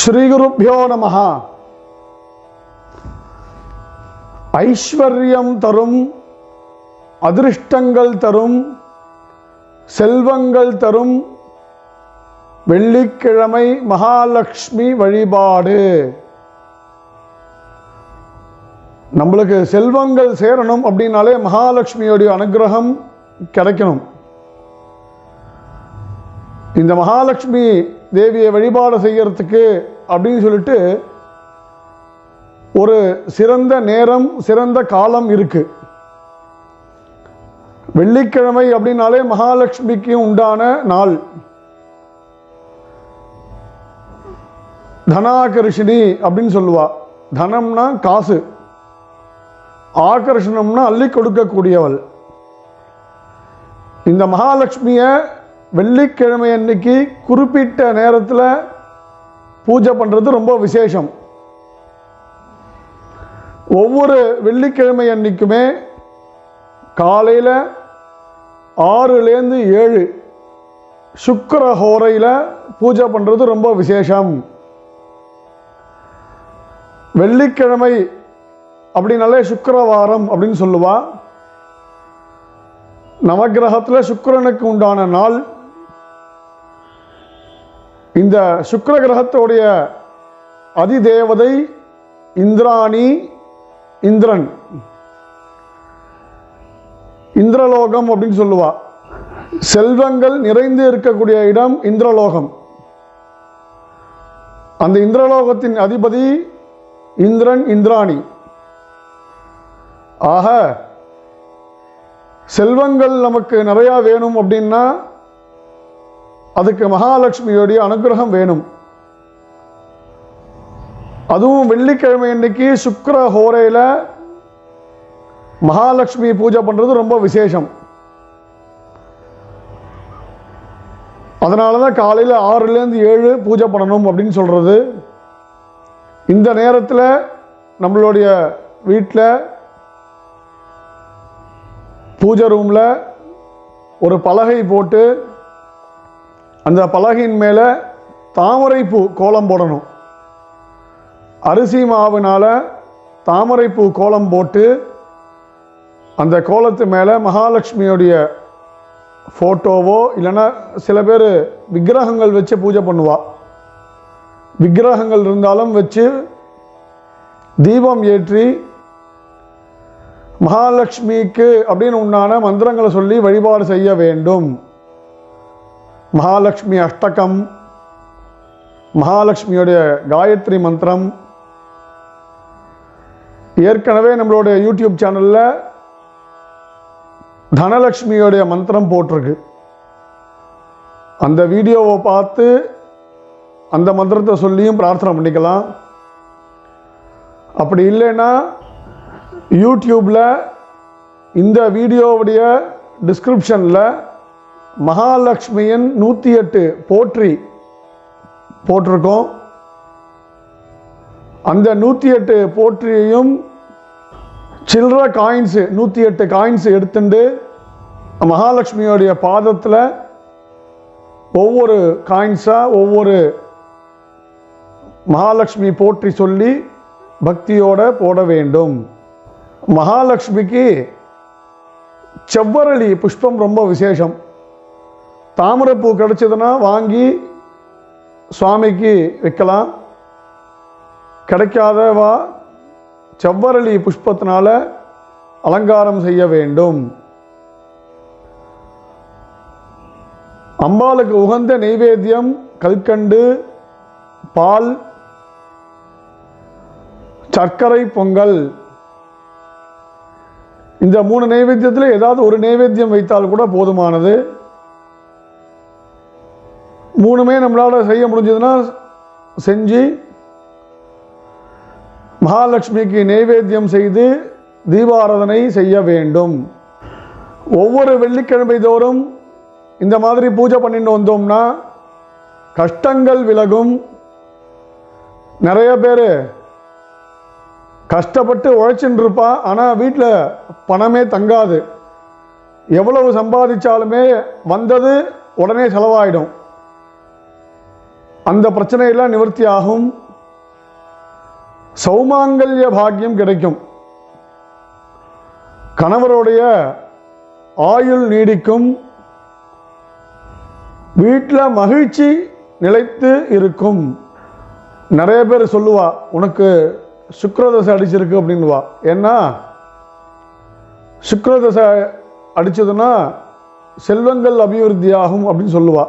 ஸ்ரீகுருப்பியோ நம. ஐஸ்வர்யம் தரும் அதிருஷ்டங்கள் தரும் செல்வங்கள் தரும் வெள்ளிக்கிழமை மகாலட்சுமி வழிபாடு. நம்மளுக்கு செல்வங்கள் சேரணும் அப்படின்னாலே மகாலட்சுமியோடைய அனுகிரகம் கிடைக்கணும். இந்த மகாலட்சுமி தேவியை வழிபாடு செய்யறதுக்கு அப்படின்னு சொல்லிட்டு ஒரு சிறந்த நேரம் சிறந்த காலம் இருக்கு. வெள்ளிக்கிழமை அப்படின்னாலே மகாலட்சுமிக்கு உண்டான நாள். தனாகர்ஷினி அப்படின்னு சொல்லுவா. தனம்னா காசு. ஆகர்ஷணம்னா அள்ளி கொடுக்கக்கூடியவள். இந்த மகாலட்சுமியை வெள்ளிக்கிழமை அன்னைக்கு குறிப்பிட்ட நேரத்தில் பூஜை பண்ணுறது ரொம்ப விசேஷம். ஒவ்வொரு வெள்ளிக்கிழமை அன்னைக்குமே காலையில் ஆறுலேருந்து ஏழு சுக்கர ஹோரையில் பூஜை பண்ணுறது ரொம்ப விசேஷம். வெள்ளிக்கிழமை அப்படின்னாலே சுக்கரவாரம் அப்படின்னு சொல்லுவா. நவக்கிரகத்தில் சுக்கரனுக்கு உண்டான நாள் இந்த சுக்கர கிரகத்தோடைய அதிதேவதை இந்திராணி இந்திரன். இந்திரலோகம் அப்படின்னு சொல்லுவா. செல்வங்கள் நிறைந்து இருக்கக்கூடிய இடம் இந்திரலோகம். அந்த இந்திரலோகத்தின் அதிபதி இந்திரன் இந்திராணி. ஆக செல்வங்கள் நமக்கு நிறையா வேணும் அப்படின்னா அதுக்கு மகாலட்சுமியோடைய அனுகிரகம் வேணும். அதுவும் வெள்ளிக்கிழமை அன்னைக்கு சுக்கர ஹோரையில் மகாலட்சுமி பூஜை பண்ணுறது ரொம்ப விசேஷம். அதனால தான் காலையில் ஆறுலேருந்து ஏழு பூஜை பண்ணணும் அப்படின்னு சொல்கிறது இந்த நேரத்தில் நம்மளுடைய வீட்டில் பூஜை ரூமில் ஒரு பலகை போட்டு அந்த பலகையின் மேலே தாமரைப்பூ கோலம் போடணும். அரிசி மாவுனால் தாமரைப்பூ கோலம் போட்டு அந்த கோலத்து மேலே மகாலட்சுமியோடைய ஃபோட்டோவோ இல்லைன்னா சில பேர் விக்கிரகங்கள் வச்சு பூஜை பண்ணுவாள் விக்கிரகங்கள் இருந்தாலும் வச்சு தீபம் ஏற்றி மகாலட்சுமிக்கு அப்படின்னு உண்டான மந்திரங்களை சொல்லி வழிபாடு செய்ய வேண்டும். மகாலட்சுமி அஷ்டகம் மகாலட்சுமியோடைய காயத்ரி மந்திரம். ஏற்கனவே நம்மளுடைய யூடியூப் சேனலில் தனலக்ஷ்மியுடைய மந்திரம் போட்டிருக்கு. அந்த வீடியோவை பார்த்து அந்த மந்திரத்தை சொல்லியும் பிரார்த்தனை பண்ணிக்கலாம். அப்படி இல்லைன்னா யூடியூப்பில் இந்த வீடியோவுடைய டிஸ்கிரிப்ஷனில் மகாலட்சுமியின் நூற்றி எட்டு போற்றி போட்டிருக்கோம். அந்த நூற்றி எட்டு போற்றியையும் சில்லற காயின்ஸு நூற்றி எட்டு காயின்ஸ் எடுத்துட்டு மகாலட்சுமியோடைய பாதத்தில் ஒவ்வொரு காயின்ஸாக ஒவ்வொரு மகாலட்சுமி போற்றி சொல்லி பக்தியோடு போட வேண்டும். மகாலட்சுமிக்கு செவ்வரளி புஷ்பம் ரொம்ப விசேஷம். தாமரைப்பூ கிடைச்சதுன்னா வாங்கி சுவாமிக்கு வைக்கலாம். கிடைக்காதவா செவ்வரளி புஷ்பத்தினால் அலங்காரம் செய்ய வேண்டும். அம்பாளுக்கு உகந்த நெய்வேத்தியம் கல்கண்டு பால் சர்க்கரை பொங்கல். இந்த மூணு நைவேத்தியத்தில் ஏதாவது ஒரு நைவேத்தியம் வைத்தால் கூட போதுமானது. மூணுமே நம்மளால் செய்ய முடிஞ்சதுன்னா செஞ்சு மகாலட்சுமிக்கு நைவேத்தியம் செய்து தீபாராதனை செய்ய வேண்டும். ஒவ்வொரு வெள்ளிக்கிழமை தோறும் இந்த மாதிரி பூஜை பண்ணிட்டு வந்தோம்னா கஷ்டங்கள் விலகும். நிறைய பேர் கஷ்டப்பட்டு உழைச்சின்னு இருப்பா ஆனால் வீட்டில் பணமே தங்காது. எவ்வளவு சம்பாதிச்சாலுமே வந்தது உடனே செலவாயிடும். அந்த பிரச்சனையெல்லாம் நிவர்த்தி ஆகும் சௌமாங்கல்ய பாக்கியம் கிடைக்கும். கணவருடைய ஆயுள் நீடிக்கும். வீட்டில் மகிழ்ச்சி நிலைத்து இருக்கும். நிறைய பேர் சொல்லுவா உனக்கு சுக்கரதசை அடிச்சிருக்கு அப்படின்வா ஏன்னா சுக்கரதசை அடிச்சதுன்னா செல்வங்கள் அபிவிருத்தி ஆகும் அப்படின்னு சொல்லுவா.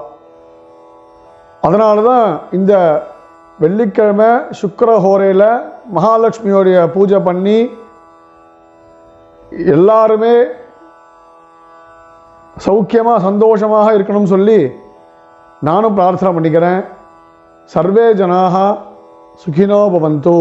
அதனால தான் இந்த வெள்ளிக்கிழமை சுக்கிர ஹோரையில் மகாலட்சுமியோடைய பூஜை பண்ணி எல்லாருமே சௌக்கியமாக சந்தோஷமாக இருக்கணும்னு சொல்லி நானும் பிரார்த்தனை பண்ணிக்கிறேன். சர்வே ஜனாக சுகினோ பவந்தோ.